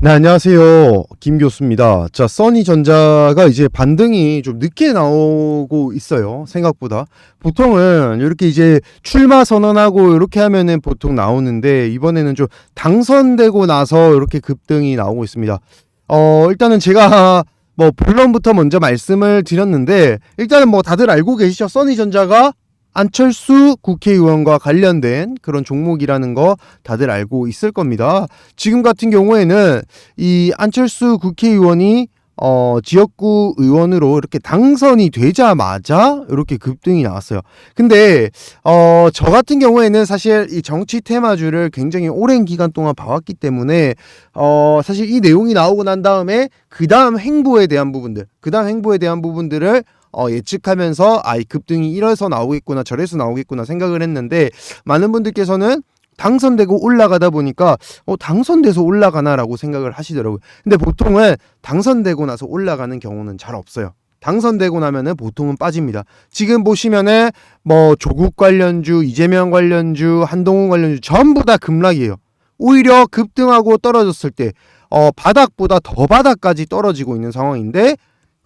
네, 안녕하세요. 김 교수입니다. 자, 써니전자가 이제 반등이 좀 늦게 나오고 있어요. 생각보다. 보통은 이렇게 이제 출마 선언하고 이렇게 하면은 보통 나오는데 이번에는 좀 당선되고 나서 이렇게 급등이 나오고 있습니다. 어, 일단은 제가 뭐 본론부터 먼저 말씀을 드렸는데 일단은 뭐 다들 알고 계시죠? 써니전자가 안철수 국회의원과 관련된 그런 종목이라는 거 다들 알고 있을 겁니다. 지금 같은 경우에는 이 안철수 국회의원이 어, 지역구 의원으로 이렇게 당선이 되자마자 이렇게 급등이 나왔어요. 근데 어, 저 같은 경우에는 사실 이 정치 테마주를 굉장히 오랜 기간 동안 봐왔기 때문에 어, 사실 이 내용이 나오고 난 다음에 그 다음 행보에 대한 부분들, 그 다음 행보에 대한 부분들을 어, 예측하면서 아 이 급등이 이래서 나오겠구나 저래서 나오겠구나 생각을 했는데 많은 분들께서는 당선되고 올라가다 보니까 어, 당선돼서 올라가나라고 생각을 하시더라고요. 근데 보통은 당선되고 나서 올라가는 경우는 잘 없어요. 당선되고 나면은 보통은 빠집니다. 지금 보시면은 뭐 조국 관련주, 이재명 관련주, 한동훈 관련주 전부 다 급락이에요. 오히려 급등하고 떨어졌을 때 어, 바닥보다 더 바닥까지 떨어지고 있는 상황인데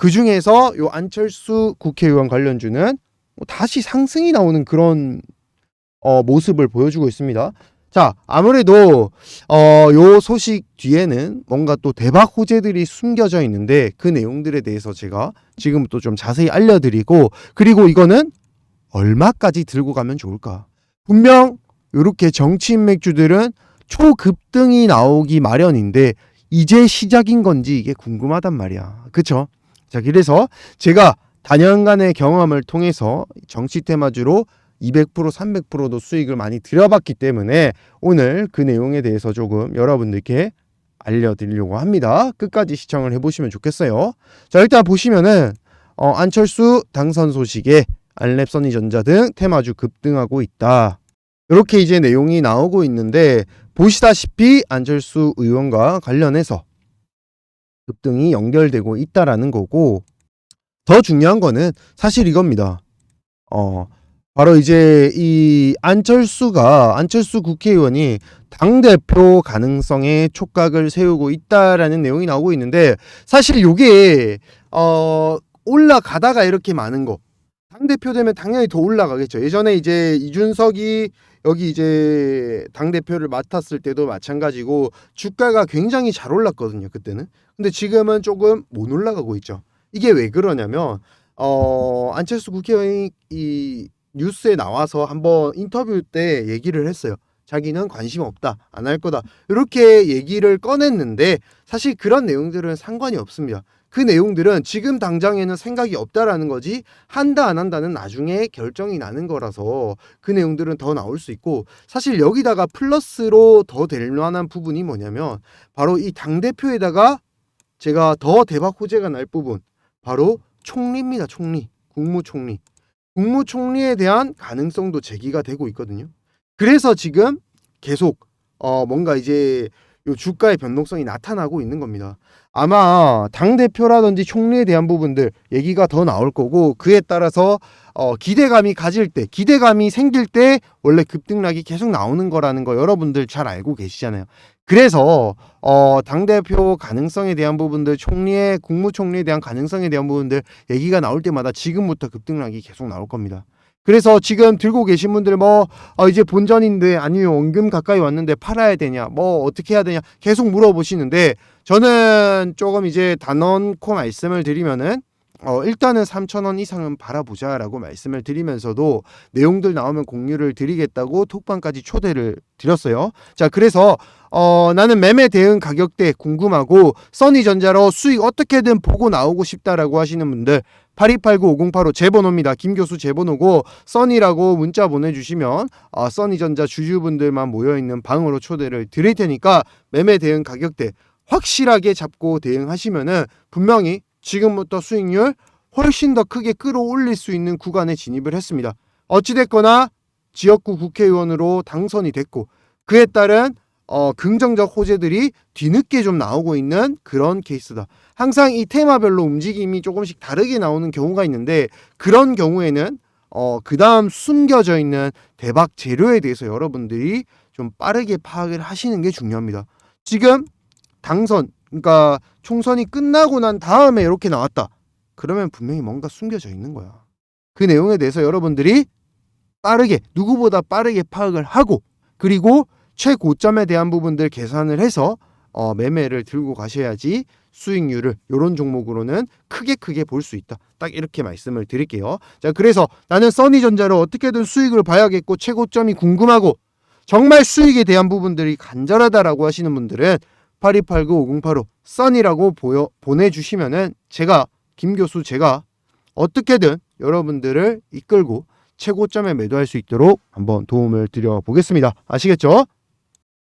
그 중에서 요 안철수 국회의원 관련주는 뭐 다시 상승이 나오는 그런 어, 모습을 보여주고 있습니다. 자, 아무래도 어, 요 소식 뒤에는 뭔가 또 대박 호재들이 숨겨져 있는데 그 내용들에 대해서 제가 지금부터 좀 자세히 알려드리고 그리고 이거는 얼마까지 들고 가면 좋을까? 분명 이렇게 정치인 맥주들은 초급등이 나오기 마련인데 이제 시작인 건지 이게 궁금하단 말이야. 그쵸? 자, 그래서 제가 단연간의 경험을 통해서 정치 테마주로 200% 300%도 수익을 많이 들여봤기 때문에 오늘 그 내용에 대해서 조금 여러분들께 알려드리려고 합니다. 끝까지 시청을 해보시면 좋겠어요. 자, 일단 보시면은 어, 안철수 당선 소식에 알랩선이전자 등 테마주 급등하고 있다. 이렇게 이제 내용이 나오고 있는데 보시다시피 안철수 의원과 관련해서 급등이 연결되고 있다라는 거고 더 중요한 거는 사실 이겁니다. 어 바로 이제 이 안철수가 안철수 국회의원이 당 대표 가능성에 촉각을 세우고 있다라는 내용이 나오고 있는데 사실 요게 어 올라가다가 이렇게 많은 거. 당 대표 되면 당연히 더 올라가겠죠. 예전에 이제 이준석이 여기 이제 당 대표를 맡았을 때도 마찬가지고 주가가 굉장히 잘 올랐거든요. 그때는. 근데 지금은 조금 못 올라가고 있죠. 이게 왜 그러냐면 어 안철수 국회의원이 이 뉴스에 나와서 한번 인터뷰 때 얘기를 했어요. 자기는 관심 없다. 안 할 거다. 이렇게 얘기를 꺼냈는데 사실 그런 내용들은 상관이 없습니다. 그 내용들은 지금 당장에는 생각이 없다라는 거지 한다 안 한다는 나중에 결정이 나는 거라서 그 내용들은 더 나올 수 있고 사실 여기다가 플러스로 더 될 만한 부분이 뭐냐면 바로 이 당 대표에다가 제가 더 대박 호재가 날 부분 바로 총리입니다. 총리 국무총리 국무총리에 대한 가능성도 제기가 되고 있거든요. 그래서 지금 계속 어 뭔가 이제 요 주가의 변동성이 나타나고 있는 겁니다. 아마 당 대표라든지 총리에 대한 부분들 얘기가 더 나올 거고 그에 따라서 어 기대감이 가질 때 기대감이 생길 때 원래 급등락이 계속 나오는 거라는 거 여러분들 잘 알고 계시잖아요. 그래서 어 당 대표 가능성에 대한 부분들 총리의 국무총리에 대한 가능성에 대한 부분들 얘기가 나올 때마다 지금부터 급등락이 계속 나올 겁니다. 그래서 지금 들고 계신 분들 뭐 어, 이제 본전인데 아니면 원금 가까이 왔는데 팔아야 되냐 뭐 어떻게 해야 되냐 계속 물어보시는데 저는 조금 이제 단언코 말씀을 드리면은 어 일단은 3천원 이상은 바라보자 라고 말씀을 드리면서도 내용들 나오면 공유를 드리겠다고 톡방까지 초대를 드렸어요. 자 그래서 어 나는 매매 대응 가격대 궁금하고 써니전자로 수익 어떻게든 보고 나오고 싶다라고 하시는 분들 8289-5085 제 번호입니다. 김 교수 제 번호고 써니라고 문자 보내주시면 어, 써니전자 주주분들만 모여있는 방으로 초대를 드릴 테니까 매매 대응 가격대 확실하게 잡고 대응하시면은 분명히 지금부터 수익률 훨씬 더 크게 끌어올릴 수 있는 구간에 진입을 했습니다. 어찌됐거나 지역구 국회의원으로 당선이 됐고 그에 따른 어, 긍정적 호재들이 뒤늦게 좀 나오고 있는 그런 케이스다. 항상 이 테마별로 움직임이 조금씩 다르게 나오는 경우가 있는데 그런 경우에는 어, 그 다음 숨겨져 있는 대박 재료에 대해서 여러분들이 좀 빠르게 파악을 하시는 게 중요합니다. 지금 당선 그러니까 총선이 끝나고 난 다음에 이렇게 나왔다. 그러면 분명히 뭔가 숨겨져 있는 거야. 그 내용에 대해서 여러분들이 빠르게 누구보다 빠르게 파악을 하고 그리고 최고점에 대한 부분들 계산을 해서 어, 매매를 들고 가셔야지 수익률을 이런 종목으로는 크게 크게 볼 수 있다. 딱 이렇게 말씀을 드릴게요. 자, 그래서 나는 써니전자를 어떻게든 수익을 봐야겠고 최고점이 궁금하고 정말 수익에 대한 부분들이 간절하다라고 하시는 분들은 8289-5085 써니라고 보여 보내주시면은 제가 김 교수 제가 어떻게든 여러분들을 이끌고 최고점에 매도할 수 있도록 한번 도움을 드려 보겠습니다. 아시겠죠?